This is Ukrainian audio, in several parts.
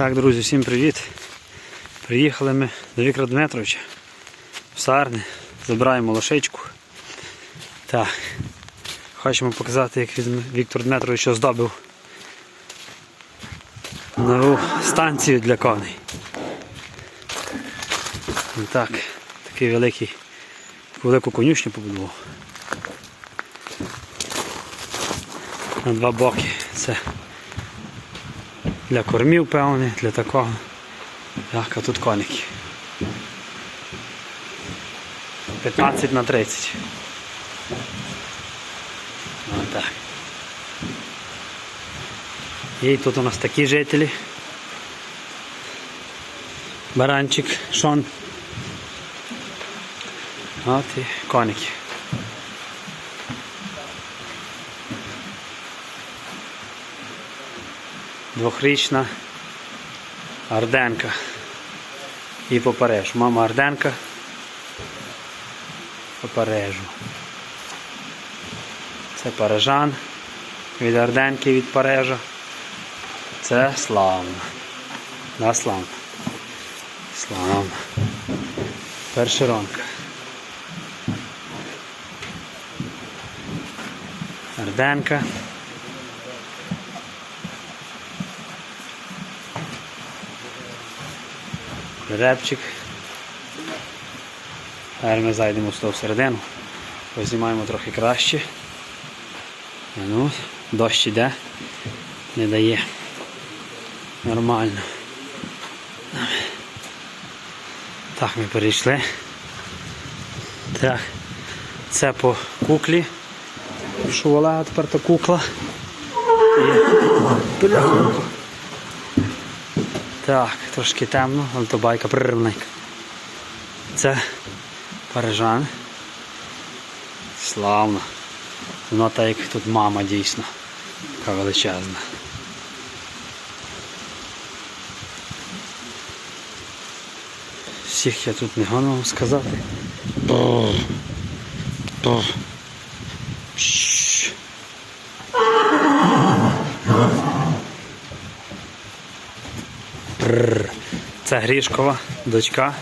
Так, друзі, всім привіт. Приїхали ми до Віктора Дмитровича в Сарни. Забираємо лошичку. Так. Хочемо показати, як Віктор Дмитрович оздобив нову станцію для коней. І Так, такий великий, велику конюшню побудував. На два боки. Це для кормів певне, для такого. Так, а тут коники. 15 на 30. Отак. І тут у нас такі жителі. Баранчик, Шон. От і коники. Двохрічна Арденка. І по. Мама Арденка. По. Це парижан. Від Арденки від Парижа. Це славно. Да, славно. Славно. Першеронка. Арденка. Репчик. Зараз ми зайдемо сюди всередину. Познімаємо трохи краще. Ну, дощ іде, не дає. Нормально. Так, ми перейшли. Так, це по куклі. Шувала тепер та кукла. І... Так, трошки темно, але то байка приривненька. Це парижан. Славно. Вона так як тут мама дійсно. Така величезна. Всіх я тут не гонував сказати. Бррр. Бррр. Бррр. Це Грішкова, дочка.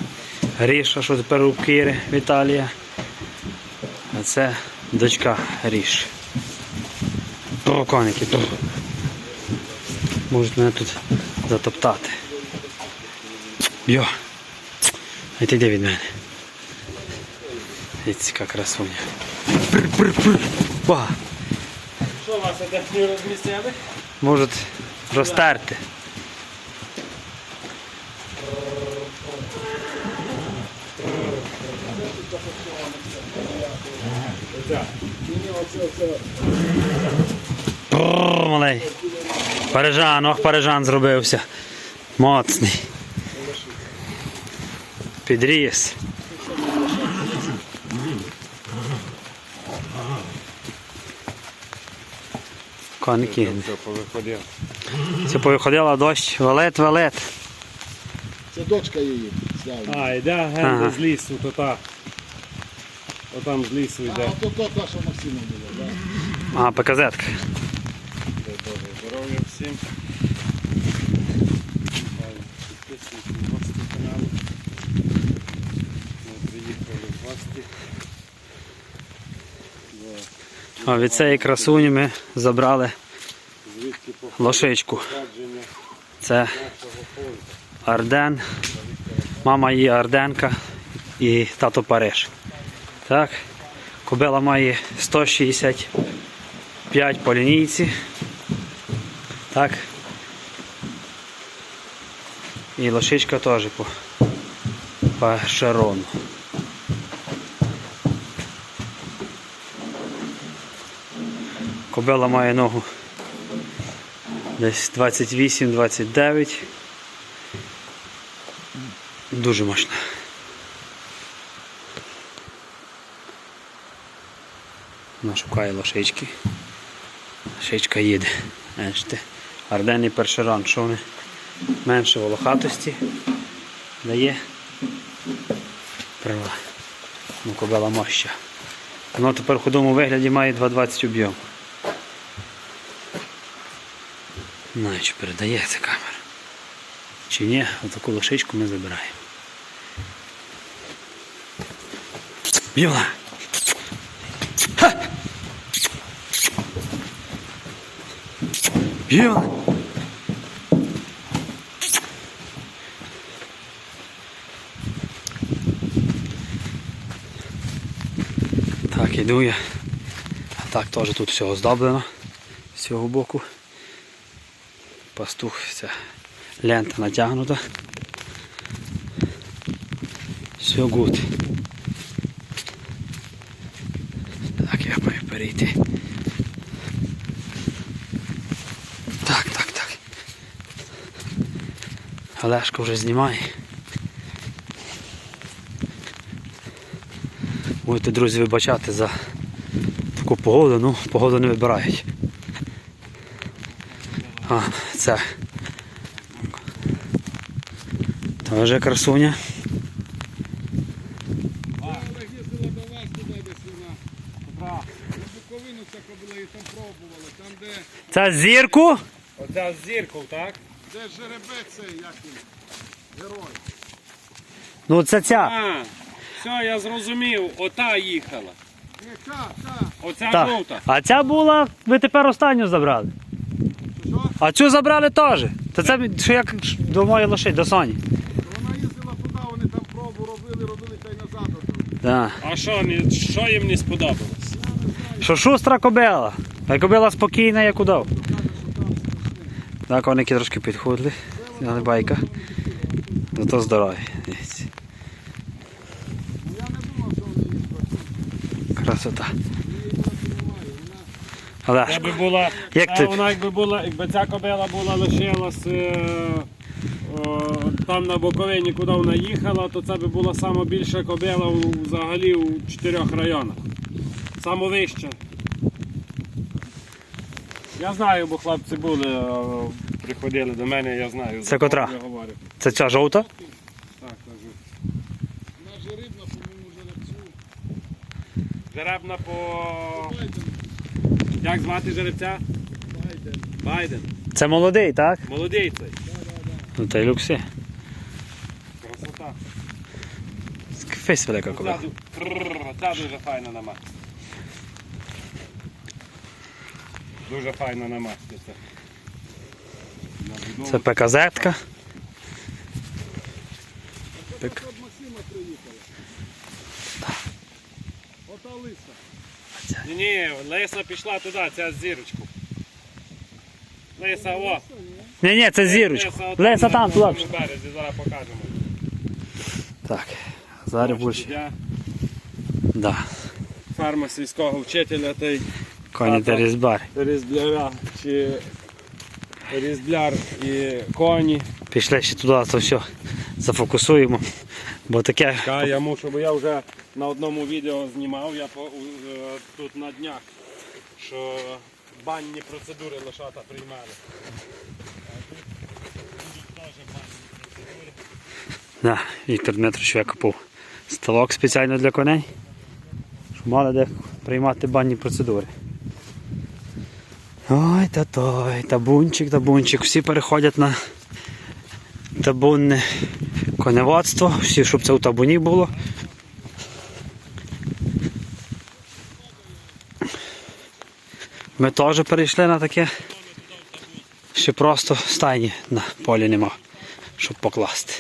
Гріша, що тепер у Києві, Віталія. А це дочка Гріш. О, коники. Можуть мене тут затоптати. Йо. А ти де від мене? Дивіться, яка красуня. Що вас не розмістили? Можуть розтерти. Бррр, малий. Парижан, ох, парижан зробився. Моцний. Підріс. Коники. Все. Це повиходила дощ, валет, валет. Це дочка її. А, йде ген Ага. з лісу, то та. Отам з лісу йде. то то та, що Максима була, да? А, показетка. Дай Боже здоров'я всім. Підписуйтесь в гості каналу. Ми приїхали в гості. А від цієї красуні ми забрали звідки лошичку. Це. Арден. Мама її Арденка і тато Париж. Так. Кобила має 165 по лінійці. Так. І лошичка теж по, по шарону. Кобила має ногу десь 28-29. Дуже мощно. Шукає лошички. Лошичка їде. Бачите. Арденний першеран, що вони менше волохатості дає права. Ну, кобила моща. Воно тепер в худому вигляді має 2,20 об'єм. Ну, чи передає ця камера. чи ні, отаку лошичку ми забираємо. Біла! Біла! Так, іду я. Так теж тут все оздоблено з цього боку. Пастух, ця лента натягнута. Все гуд. Так, я маю перейти. Так, так, так. Олешко вже знімає. Будете, друзі, вибачати за таку погоду, ну, погоду не вибирають. А, це. Красуня. Там пробувала. Там, Це зірку? Оця з зірков, так? Де жеребець цей, як він, герой. Ну це ця. А, все, я зрозумів. Ота їхала. Не, та. Оця Та. жовта. А ця була, ви тепер останню забрали. Що? А цю забрали теж. Та це що як до моєї лошиці, до Соні. Вона їздила туди, вони там пробу робили, робили та й назад. отут. Да. А що, не- що їм не сподобалось? Що шустра кобила. А кобила спокійна, як удав. Так, коники трошки підходили. Не байка. Зато здорові. Красота. Олешко. Якби була, Як та ти? вона якби була, якби ця кобила була лишилась е, о, там на Буковині, куди вона їхала, то це би була сама більша кобила у- взагалі у чотирьох районах. Саме вище. Я знаю, бо хлопці були, е, приходили до мене, я знаю. Це котра? я говорю. Це ця жовта? Так, кажу. вона ж рибна, по-моєму, жеребцю. Жеребна по. Байден, Як звати жеребця? Байден. Байден. Це молодий, так? Молодий цей. Ну та й люкси. Красота. Фейс велика. Ззаду. Ця дуже файна на Дуже файна на масці. Це. ПКЗ-ка. От приїхала. Ота лиса. Ні, ні, Леся пішла туди, ця зірочку. Леся, о! Ні, ні, це зірочка. Леся там, туди. березі, зараз покажемо. Так. Зараз більше. Да. ферма сільського вчителя та й Коні та різьбар. різбляра чи різбляр і коні. Пішли ще туди, то все зафокусуємо. Бо таке. Та, я мушу, бо я вже на одному відео знімав, я по, е, тут на днях, що банні процедури лошата приймали. Да, Віктор Дмитрович викопав ставок спеціально для коней. Щоб мали де приймати банні процедури. Ой, та той, табунчик, табунчик. Всі переходять на табунне коневодство, всі, щоб це у табуні було. Ми теж перейшли на таке. Ще просто стайні на полі нема, щоб покласти.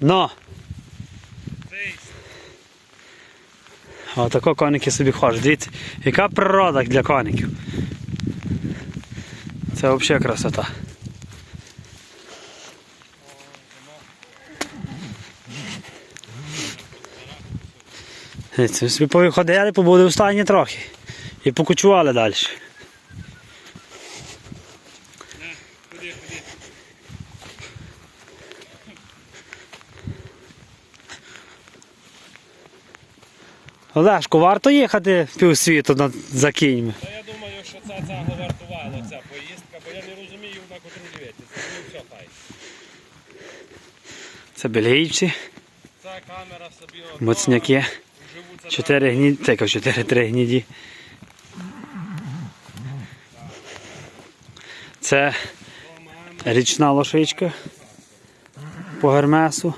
Но! Отако коники собі ходять. Дивіться, яка природа для коників. Це взагалі красота. Дивіться, собі повиходили, побули в стані трохи. І покочували далі. Олешко, варто їхати півсвіту на- за кіньми. Та я думаю, що це цього вартувало ця поїздка, бо я не розумію на котру дивитися. Це все хай. Це бельгійці. Це камера собі одна, Моцняки. Чотири гніді, це кажу, чотири три гніді. Це річна лошичка по гермесу.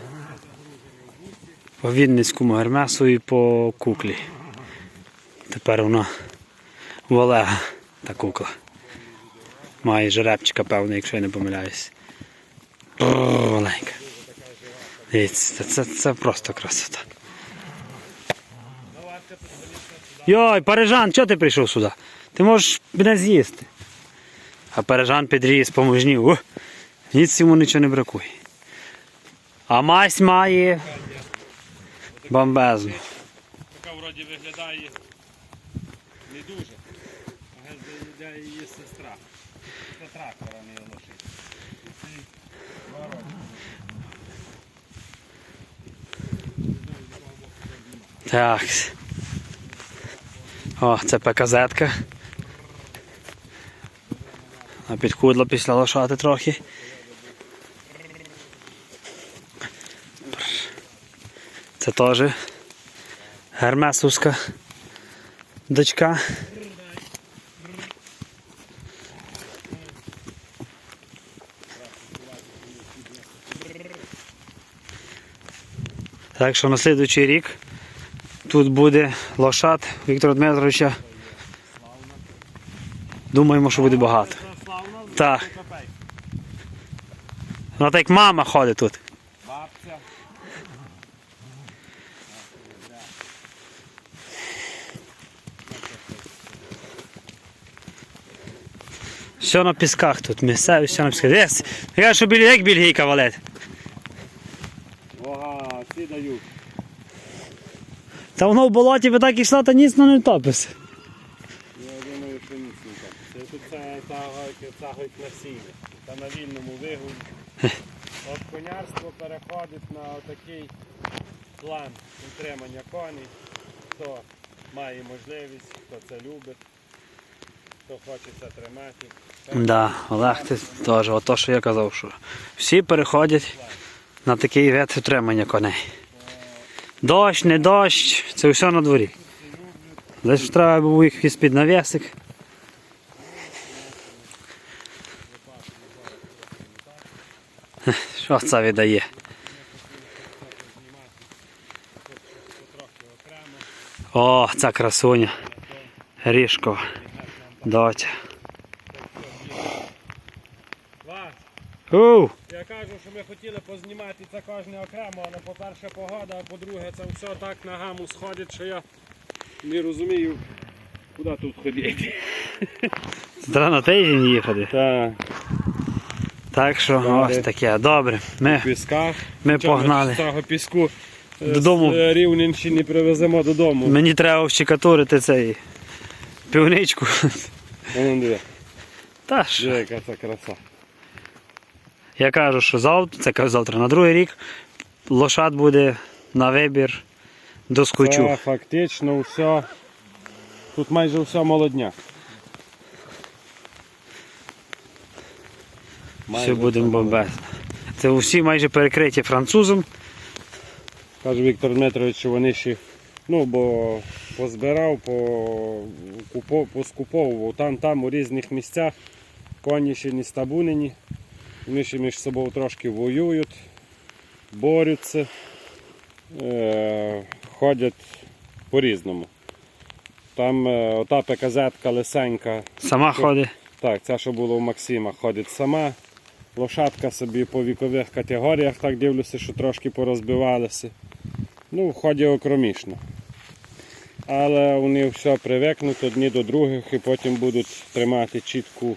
По Вінницькому гермесу і по куклі. Тепер вона в Олега та кукла. Має жеребчика, певно, якщо я не помиляюсь. Маленька. Дивіться, це, це, це просто красота. Йой, Парижан, чого ти прийшов сюди? Ти можеш мене з'їсти. А Парижан підріс, поможнів. Ніц йому нічого не бракує. А мась має бомбезну. така вроді виглядає не дуже. А геть заїдає її сестра. Це трактора не лошить. Так. О, це ПКЗ-ка. А підхудла після лошати трохи. Це теж гермесовська дочка. Так що на слідуючий рік тут буде лошад Віктора Дмитровича. Думаємо, що буде багато. Так. Вона так як мама ходить тут. Все на пісках тут, місцеві, все на пісках. Дивись, я що біль, як бельгійка валить. Ага, ці дають. Та воно в болоті би так ішла, та ніц не топиться. Я думаю, що ніц не. Це тут це цагойки, цагойк насіння. Та на вільному вигулі. От конярство переходить на такий план утримання коней. Хто має можливість, хто це любить, хто хоче це тримати. Да, Олег, ти теж, ото що я казав, що всі переходять на такий вид утримання коней. Дощ, не дощ, це все на дворі. Десь треба був якийсь під навісик. Що це віддає? О, ця красуня. Ріжкова. Дотя. Оу! Я кажу, що ми хотіли познімати це кожне окремо, але по-перше погода, а по-друге, це все так на гаму сходить, що я не розумію, куди тут ходити. Треба на тиждень їхати. Так, Так що Добре. ось таке. Добре. Ми, в пісках. ми Чого погнали. З цього піску е, Додому. з Рівненщини привеземо додому. Мені треба вщикатурити цей півничку. Та диви, яка це краса. Я кажу, що завтра, це кажу завтра, на другий рік лошад буде на вибір до скучу. Це фактично все. Тут майже все молодняк. Все будемо бомбезно. Це усі майже перекриті французом. Каже Віктор Дмитрович, що вони ще, ну, бо позбирав, по, поскуповував там, там у різних місцях. Коні ще не стабунені. Вони ще між собою трошки воюють, борються, е, ходять по-різному. Там е, ота ПКЗ-ка лисенька, Сама ходить. так, це що було у Максима, ходить сама. Лошадка собі по вікових категоріях, так дивлюся, що трошки порозбивалися. Ну, ходять окромішно. Але вони все привикнуть одні до других і потім будуть тримати чітку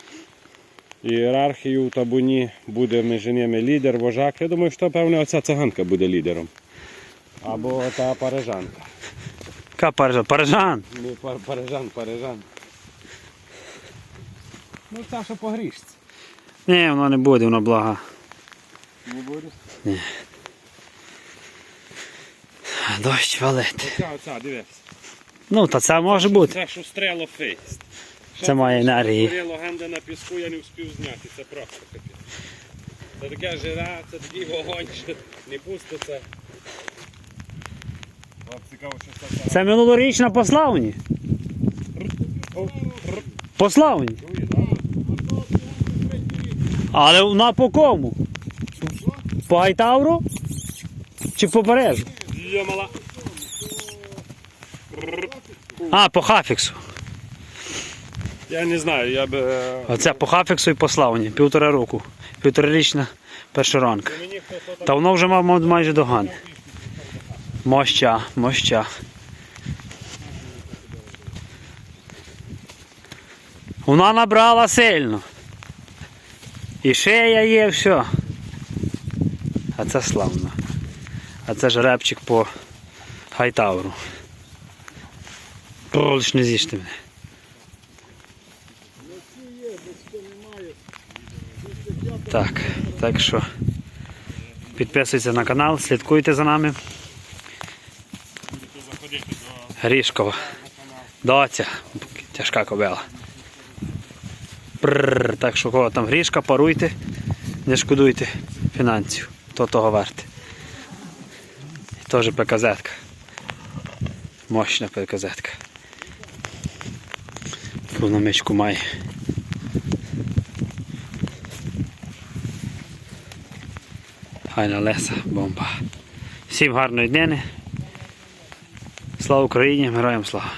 ієрархію в табуні. Буде між ними лідер, вожак. Я думаю, що певне оця циганка буде лідером. Або та парижанка. Яка парижан? Парижан! Пар, парижан, парижан. Ну, це що по грішці. Ні, воно не буде, воно блага. Не буде? Дощ валить. Оця, оця, дивись. Ну, та це може бути. Це шустрело фейст. Це має енергії. Горіло генде на піску, я не встиг зняти, це просто капець. Це таке жира, це такий вогонь, що не пуститься. Це Це минулорічна по славні. По славні. Але вона по кому? По Гайтавру? Чи по бережу? А, по Хафіксу. Я не знаю, я би. е, Оце по Хафіксу і по славні. Півтора року. Півторарічна першоранка. Хто там Та воно вже мав майже доган. Моща, моща. Вона набрала сильно. І шея є, все. А це славно. А це ж репчик по хайтауру. Лиш не з'їжте мене. Так, так що. Підписуйтесь на канал, слідкуйте за нами. Грішкова. Доця. Тяжка кобила. Прррр, так що кого там грішка, паруйте, не шкодуйте фінансів. То того варте. Теж ПКЗ-ка. Мощна ПКЗ-ка. Повномичку має. Хайна Леса, бомба. Всім гарної днини. Слава Україні, героям слава!